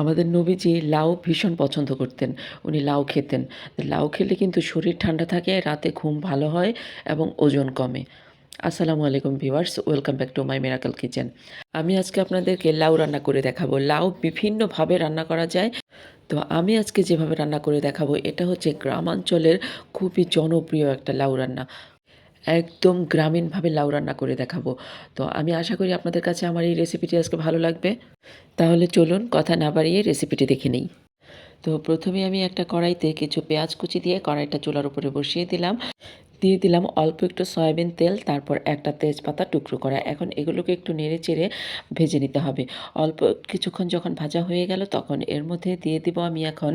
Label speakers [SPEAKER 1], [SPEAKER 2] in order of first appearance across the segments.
[SPEAKER 1] আমাদের নবীজি লাউ ভীষণ পছন্দ করতেন, উনি লাউ খেতেন। লাউ খেলে কিন্তু শরীর ঠান্ডা থাকে, রাতে ঘুম ভালো হয় এবং ওজন কমে। আসসালামু আলাইকুম viewers, welcome back to my miracle kitchen. আমি আজকে আপনাদেরকে লাউ রান্না করে দেখাবো। লাউ বিভিন্নভাবে রান্না করা যায়। তো আমি আজকে যেভাবে রান্না করে দেখাবো, এটা হচ্ছে গ্রামাঞ্চলের খুবই জনপ্রিয় একটা লাউ রান্না। একদম গ্রামীণভাবে লাউ রান্না করে দেখাবো। তো আমি আশা করি আপনাদের কাছে আমার এই রেসিপিটি আজকে ভালো লাগবে। তাহলে চলুন কথা না বাড়িয়ে রেসিপিটি দেখে নিই। তো প্রথমে আমি একটা কড়াইতে কিছু পেঁয়াজ কুচি দিয়ে কড়াইটা চুলার উপরে বসিয়ে দিলাম। দিয়ে দিলাম অল্প একটু সয়াবিন তেল, তারপর একটা তেজপাতা টুকরো করা। এখন এগুলোকে একটু নেড়ে চেড়ে ভেজে নিতে হবে। অল্প কিছুক্ষণ যখন ভাজা হয়ে গেল, তখন এর মধ্যে দিয়ে দিব আমি এখন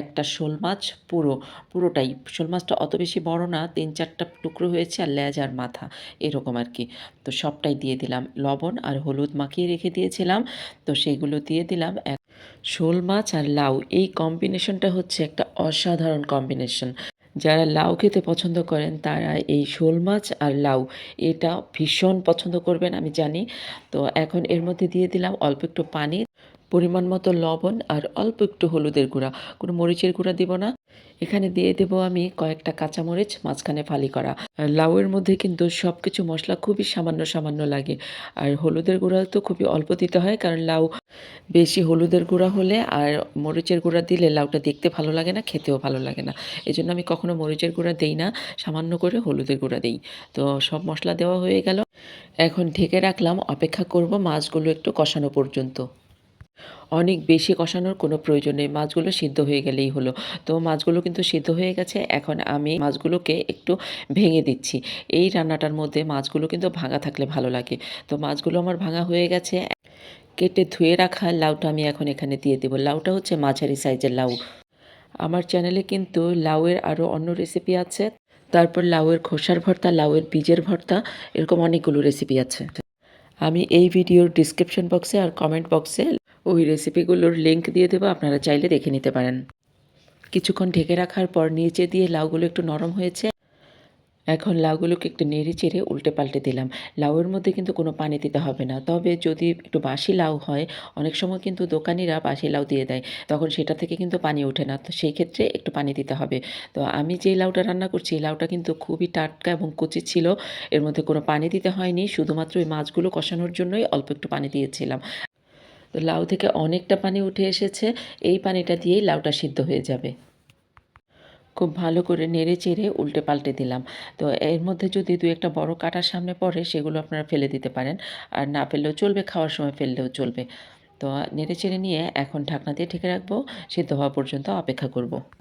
[SPEAKER 1] একটা শোল মাছ, পুরো, পুরোটাই। শোল মাছটা অত বেশি বড় না, তিন চারটা টুকরো হয়েছে আর লেজ আর মাথা, এরকম আর কি। তো সবটাই দিয়ে দিলাম। লবণ আর হলুদ মাখিয়ে রেখে দিয়েছিলাম। তো সেইগুলো দিয়ে দিলাম। এক শোল মাছ আর লাউ, এই কম্বিনেশনটা হচ্ছে একটা অসাধারণ কম্বিনেশন যারা লাউ খেতে পছন্দ করেন, তারা এই শোল মাছ আর লাউ, এটা ভীষণ পছন্দ করবেন, আমি জানি। তো এখন এর মধ্যে দিয়ে দিলাম অল্প একটু পানি। পরিমাণ মতো লবণ আর অল্প একটু হলুদের গুঁড়া। কোনো মরিচের গুঁড়া দিব না। এখানে দিয়ে দেবো আমি কয়েকটা কাঁচামরিচ, মাঝখানে ফালি করা। লাউয়ের মধ্যে কিন্তু সব কিছু মশলা খুবই সামান্য সামান্য লাগে। আর হলুদের গুঁড়া তো খুবই অল্প দিতে হয়, কারণ লাউ বেশি হলুদের গুঁড়া হলে আর মরিচের গুঁড়া দিলে লাউটা দেখতে ভালো লাগে না, খেতেও ভালো লাগে না। এই জন্য আমি কখনো মরিচের গুঁড়া দেই না, সামান্য করে হলুদের গুঁড়া দেই। তো সব মশলা দেওয়া হয়ে গেল। এখন ঢেকে রাখলাম, অপেক্ষা করব মাছগুলো একটু কষানো পর্যন্ত। অনেক বেশি কষানোর কোনো প্রয়োজন নেই। মাছগুলো সিদ্ধ হয়ে গেলেই হলো। তো মাছগুলো কিন্তু সিদ্ধ হয়ে গেছে। এখন আমি মাছগুলোকে একটু ভেঙে দিচ্ছি। এই রান্নাটার মধ্যে মাছগুলো কিন্তু ভাঙা থাকলে ভালো লাগে। তো মাছগুলো আমার ভাঙা হয়ে গেছে। কেটে ধুয়ে রাখা লাউটা আমি এখন এখানে দিয়ে দেবো। লাউটা হচ্ছে মাঝারি সাইজের লাউ। আমার চ্যানেলে কিন্তু লাউয়ের আরও অন্য রেসিপি আছে। তারপর লাউয়ের খোসার ভর্তা, লাউয়ের বীজের ভর্তা, এরকম অনেকগুলো রেসিপি আছে। আমি এই ভিডিওর ডিসক্রিপশন বক্সে আর কমেন্ট বক্সে ওই রেসিপিগুলোর লিঙ্ক দিয়ে দেবো, আপনারা চাইলে দেখে নিতে পারেন। কিছুক্ষণ ঢেকে রাখার পর নিচে দিয়ে লাউগুলো একটু নরম হয়েছে। এখন লাউগুলোকে একটু নেড়ে চেড়ে উল্টে পাল্টে দিলাম। লাউয়ের মধ্যে কিন্তু কোনো পানি দিতে হবে না। তবে যদি একটু বাসি লাউ হয়, অনেক সময় কিন্তু দোকানিরা বাসি লাউ দিয়ে দেয়। তখন সেটা থেকে কিন্তু পানি ওঠে না। তো সেই ক্ষেত্রে একটু পানি দিতে হবে। তো আমি যেই লাউটা রান্না করছি, এই লাউটা কিন্তু খুবই টাটকা এবং কচি ছিল। এর মধ্যে কোনো পানি দিতে হয়নি। শুধুমাত্র ওই মাছগুলো কষানোর জন্যই অল্প একটু পানি দিয়েছিলাম। তো লাউ থেকে অনেকটা পানি উঠে এসেছে। এই পানিটা দিয়েই লাউটা সিদ্ধ হয়ে যাবে। খুব ভালো করে নেড়ে চেড়ে উল্টে পাল্টে দিলাম। তো এর মধ্যে যদি দু একটা বড় কাটার সামনে পড়ে, সেগুলো আপনারা ফেলে দিতে পারেন। আর না ফেললেও চলবে, খাওয়ার সময় ফেললেও চলবে। তো নেড়ে চেড়ে নিয়ে এখন ঢাকনা দিয়ে ঠেকে রাখব। সিদ্ধ হওয়া পর্যন্ত অপেক্ষা করব।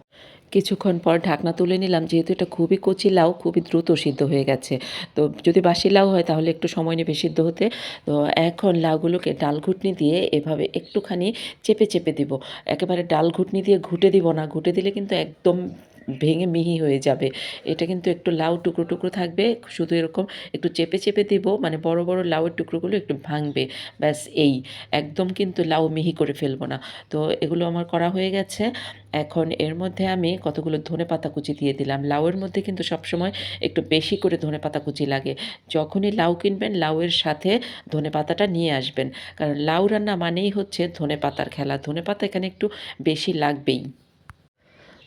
[SPEAKER 1] কিছুক্ষণ পর ঢাকনা তুলে নিলাম, যেহেতু এটা খুবই কচি লাউ, খুবই দ্রুত সিদ্ধ হয়ে গেছে। তো যদি বাসি লাউ হয় তাহলে একটু সময় নেবে সিদ্ধ হতে। তো এখন লাউগুলোকে ডাল ঘুটনি দিয়ে এভাবে একটুখানি চেপে চেপে দিব। একেবারে ডাল ঘুটনি দিয়ে ঘুটে দিব না, ঘুটে দিলে কিন্তু একদম ভেঙে মিহি হয়ে যাবে। এটা কিন্তু একটু লাউ টুকরো টুকরো থাকবে, শুধু এরকম একটু চেপে চেপে দিব মানে বড় বড় লাউয়ের টুকরোগুলো একটু ভাঙবে, ব্যাস এই। একদম কিন্তু লাউ মিহি করে ফেলব না। তো এগুলো আমার করা হয়ে গেছে। এখন এর মধ্যে আমি কতগুলো ধনে পাতা কুচি দিয়ে দিলাম। লাউয়ের মধ্যে কিন্তু সবসময় একটু বেশি করে ধনে পাতা কুচি লাগে। যখনই লাউ কিনবেন, লাউয়ের সাথে ধনে পাতাটা নিয়ে আসবেন। কারণ লাউ রান্না মানেই হচ্ছে ধনে পাতার খেলা। ধনে পাতা এখানে একটু বেশি লাগবেই।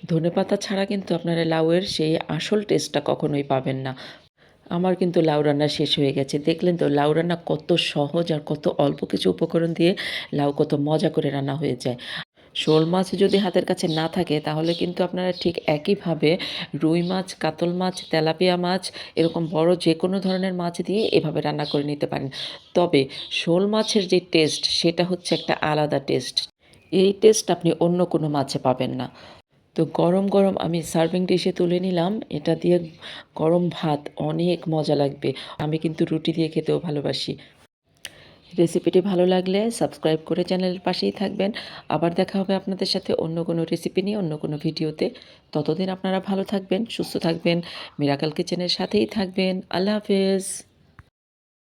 [SPEAKER 1] ধনেপাতা ছাড়া কিন্তু আপনারা লাউয়ের সেই আসল টেস্টটা কখনোই পাবেন না। আমার কিন্তু লাউ রান্না শেষ হয়ে গেছে। দেখলেন তো, লাউ রান্না কত সহজ আর কত অল্প কিছু উপকরণ দিয়ে লাউ কত মজা করে রান্না হয়ে যায়। শোল মাছ যদি হাতের কাছে না থাকে, তাহলে কিন্তু আপনারা ঠিক একইভাবে রুই মাছ, কাতল মাছ, তেলাপিয়া মাছ, এরকম বড় যে কোনো ধরনের মাছ দিয়ে এভাবে রান্না করে নিতে পারেন। তবে শোল মাছের যে টেস্ট সেটা হচ্ছে একটা আলাদা টেস্ট এই টেস্ট আপনি অন্য কোনো মাছে পাবেন না। তো গরম গরম আমি সার্ভিং ডিশে তুলে নিলাম। এটা দিয়ে গরম ভাত অনেক মজা লাগবে। আমি কিন্তু রুটি দিয়ে খেতেও ভালোবাসি। রেসিপিটি ভালো লাগলে সাবস্ক্রাইব করে চ্যানেলের পাশেই থাকবেন। আবার দেখা হবে আপনাদের সাথে অন্য কোনো রেসিপি নিয়ে, অন্য কোনো ভিডিওতে। ততদিন আপনারা ভালো থাকবেন, সুস্থ থাকবেন। মিরাকাল কিচেনের সাথেই থাকবেন। আল্লাহ হাফেজ।